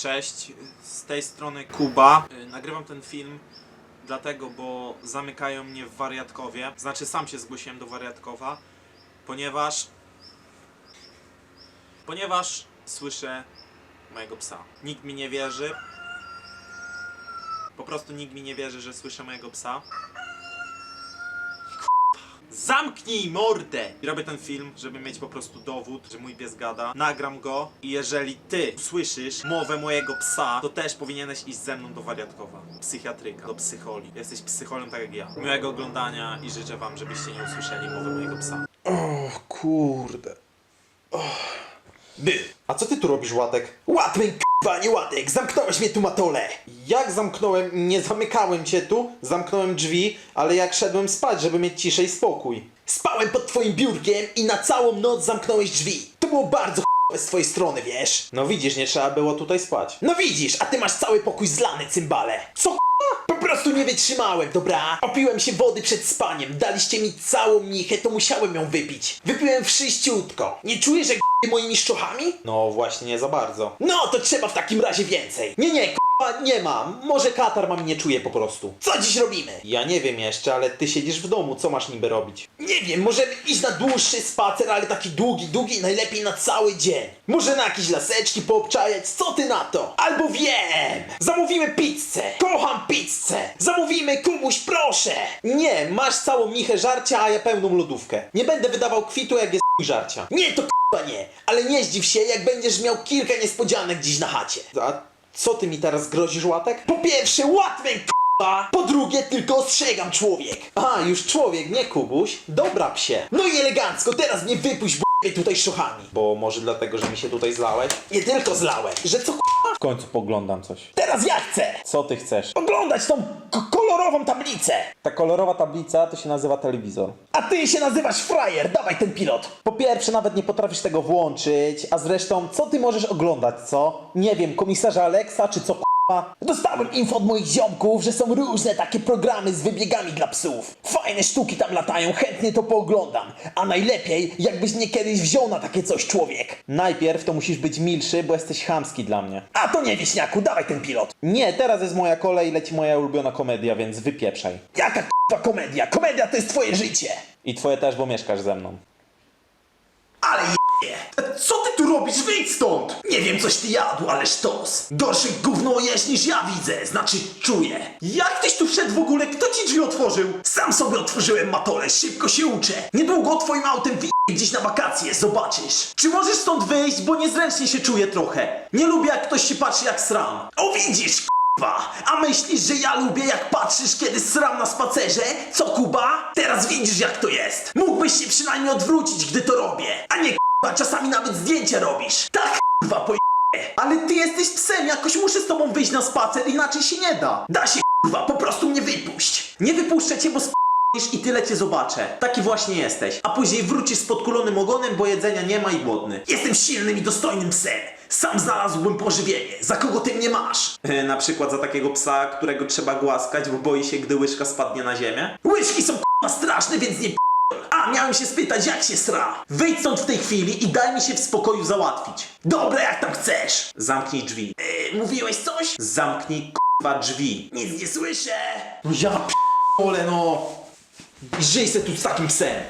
Cześć, z tej strony Kuba. Y, Nagrywam ten film dlatego, bo zamykają mnie w wariatkowie. Znaczy, sam się zgłosiłem do wariatkowa, ponieważ. Ponieważ słyszę mojego psa. Nikt mi nie wierzy. Po prostu nikt mi nie wierzy, że słyszę mojego psa. Zamknij mordę! I robię ten film, żeby mieć po prostu dowód, że mój pies gada. Nagram go i jeżeli ty słyszysz mowę mojego psa, to też powinieneś iść ze mną do wariatkowa. Psychiatryka, do psycholi. Jesteś psycholem tak jak ja. Miłego oglądania i życzę wam, żebyście nie usłyszeli mowy mojego psa. O kurde. By. A co ty tu robisz, Łatek? Łatwy k***a, nie Łatek! Zamknąłeś mnie tu, Matole! Jak zamknąłem? Nie zamykałem cię tu, zamknąłem drzwi, ale jak szedłem spać, żeby mieć ciszej spokój. Spałem pod twoim biurkiem i na całą noc zamknąłeś drzwi. To było bardzo ch**owe z twojej strony, wiesz? No widzisz, nie trzeba było tutaj spać. No widzisz, a ty masz cały pokój zlany, cymbale. Co k***a? Po prostu nie wytrzymałem, dobra? Opiłem się wody przed spaniem, daliście mi całą michę, to musiałem ją wypić. Wypiłem wszyściutko. Nie czujesz, że g***y moimi szczochami? No właśnie, nie za bardzo. No, to trzeba w takim razie więcej. Nie, nie, k***a, nie mam. Może katar mam nie czuje po prostu. Co dziś robimy? Ja nie wiem jeszcze, ale ty siedzisz w domu, co masz niby robić? Nie wiem, możemy iść na dłuższy spacer, ale taki długi, długi, najlepiej na cały dzień. Może na jakieś laseczki poobczajać, co ty na to? Albo wiem! Zamówimy pizzę! Kocham pizzę! Zamówimy, Kubuś, proszę! Nie, masz całą michę żarcia, a ja pełną lodówkę. Nie będę wydawał kwitu, jak jest żarcia. Nie, to k***a nie, ale nie zdziw się, jak będziesz miał kilka niespodzianek dziś na chacie. A co ty mi teraz grozisz, Łatek? Po pierwsze, łatwy k***a! Po drugie, tylko ostrzegam, człowiek! A, już człowiek, nie Kubuś? Dobra, psie. No i elegancko, teraz mnie wypuść, bo tutaj szochami. Bo może dlatego, że mi się tutaj zlałeś? Nie tylko zlałem, że co k***a? W końcu poglądam coś. Teraz ja chcę! Co ty chcesz? Oglądać tą k- kolorową tablicę! Ta kolorowa tablica to się nazywa telewizor. A ty się nazywasz frajer, dawaj ten pilot! Po pierwsze, nawet nie potrafisz tego włączyć, a zresztą, co ty możesz oglądać, co? Nie wiem, komisarza Alexa, czy co k***a? Dostałem info od moich ziomków, że są różne takie programy z wybiegami dla psów. Fajne sztuki tam latają, chętnie to pooglądam. A najlepiej, jakbyś mnie kiedyś wziął na takie coś, człowiek. Najpierw to musisz być milszy, bo jesteś chamski dla mnie. A to nie, wieśniaku, dawaj ten pilot. Nie, teraz jest moja kolej, leci moja ulubiona komedia, więc wypieprzaj. Jaka k***a komedia? Komedia to jest twoje życie. I twoje też, bo mieszkasz ze mną. Co ty tu robisz? Wyjdź stąd! Nie wiem, coś ty jadł, ale sztos. Gorszy gówno jeść niż ja widzę, znaczy czuję. Jak tyś tu wszedł w ogóle? Kto ci drzwi otworzył? Sam sobie otworzyłem matole, szybko się uczę. Niedługo twoim autem wi gdzieś na wakacje, zobaczysz. Czy możesz stąd wyjść, bo niezręcznie się czuję trochę. Nie lubię, jak ktoś się patrzy jak sram. O widzisz, Kuba, a myślisz, że ja lubię jak patrzysz, kiedy sram na spacerze? Co Kuba? Teraz widzisz jak to jest. Mógłbyś się przynajmniej odwrócić, gdy to robię, a nie Kuba, czasami nawet zdjęcia robisz. Tak Kuba, po Ale ty jesteś psem, jakoś muszę z tobą wyjść na spacer, inaczej się nie da. Da się Kuba, po prostu mnie wypuść. Nie wypuszczę cię, bo sp... i tyle cię zobaczę. Taki właśnie jesteś. A później wrócisz z podkulonym ogonem, bo jedzenia nie ma i głodny. Jestem silnym i dostojnym psem. Sam znalazłbym pożywienie. Za kogo ty mnie masz? E, Na przykład za takiego psa, którego trzeba głaskać, bo boi się, gdy łyżka spadnie na ziemię. Łyżki są k***a straszne, więc nie p***ol. A, miałem się spytać, jak się sra. Wyjdź stąd w tej chwili i daj mi się w spokoju załatwić. Dobra, jak tam chcesz. Zamknij drzwi. Yy, mówiłeś coś? Zamknij k***wa drzwi. Nic nie słyszę. No ja p***ole, no. Żyj se tu z takim psem.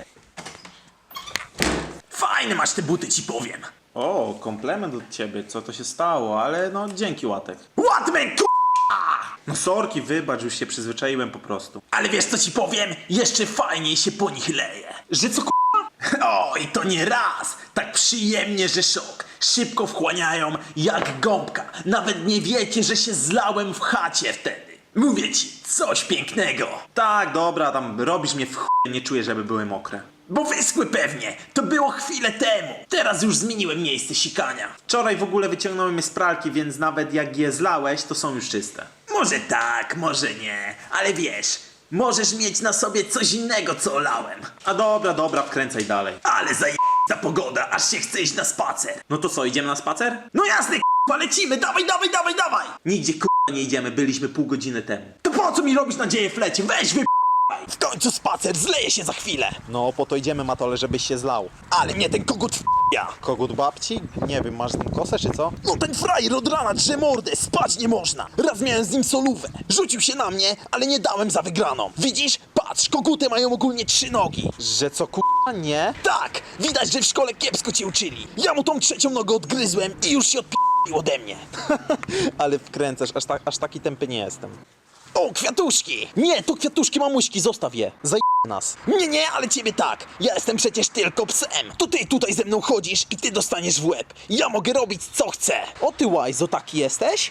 Fajne masz te buty, ci powiem. O, komplement od ciebie, co to się stało, ale no dzięki łatek. Łatmen, k***a! No sorki, wybacz, już się przyzwyczaiłem po prostu. Ale wiesz co ci powiem? Jeszcze fajniej się po nich leje. Że co k***a? Oj, to nie raz. Tak przyjemnie, że szok. Szybko wchłaniają jak gąbka. Nawet nie wiecie, że się zlałem w chacie wtedy. Mówię ci, coś pięknego. Tak, dobra, tam robisz mnie w ch... nie czuję, żeby były mokre. Bo wyschły pewnie. To było chwilę temu. Teraz już zmieniłem miejsce sikania. Wczoraj w ogóle wyciągnąłem je z pralki, więc nawet jak je zlałeś, to są już czyste. Może tak, może nie. Ale wiesz, możesz mieć na sobie coś innego, co olałem. A dobra, dobra, wkręcaj dalej. Ale zaje... pogoda, aż się chce iść na spacer. No to co, idziemy na spacer? No jasne, k***a, lecimy, dawaj, dawaj, dawaj, dawaj! Nigdzie k***a nie idziemy, byliśmy pół godziny temu. To po co mi robisz nadzieję w lecie? Weź wy... W końcu spacer, zleje się za chwilę. No, po to idziemy, Matole, żebyś się zlał. Ale mnie ten kogut w... Ja. Kogut babci? Nie wiem, masz z nim kosę czy co? No ten frajer od rana drze mordę, spać nie można. Raz miałem z nim solówę. Rzucił się na mnie, ale nie dałem za wygraną. Widzisz? Patrz, koguty mają ogólnie trzy nogi. Że co kurwa nie? Tak, widać, że w szkole kiepsko cię uczyli. Ja mu tą trzecią nogę odgryzłem i już się odpił ode mnie. Ale wkręcasz, aż, tak, aż taki tępy nie jestem. O, kwiatuszki! Nie, to kwiatuszki mamuśki, zostaw je. Zaj nas. Nie, nie, ale ciebie tak. Ja jestem przecież tylko psem. To ty tutaj ze mną chodzisz i ty dostaniesz w łeb. Ja mogę robić co chcę. O ty łajzo, taki jesteś?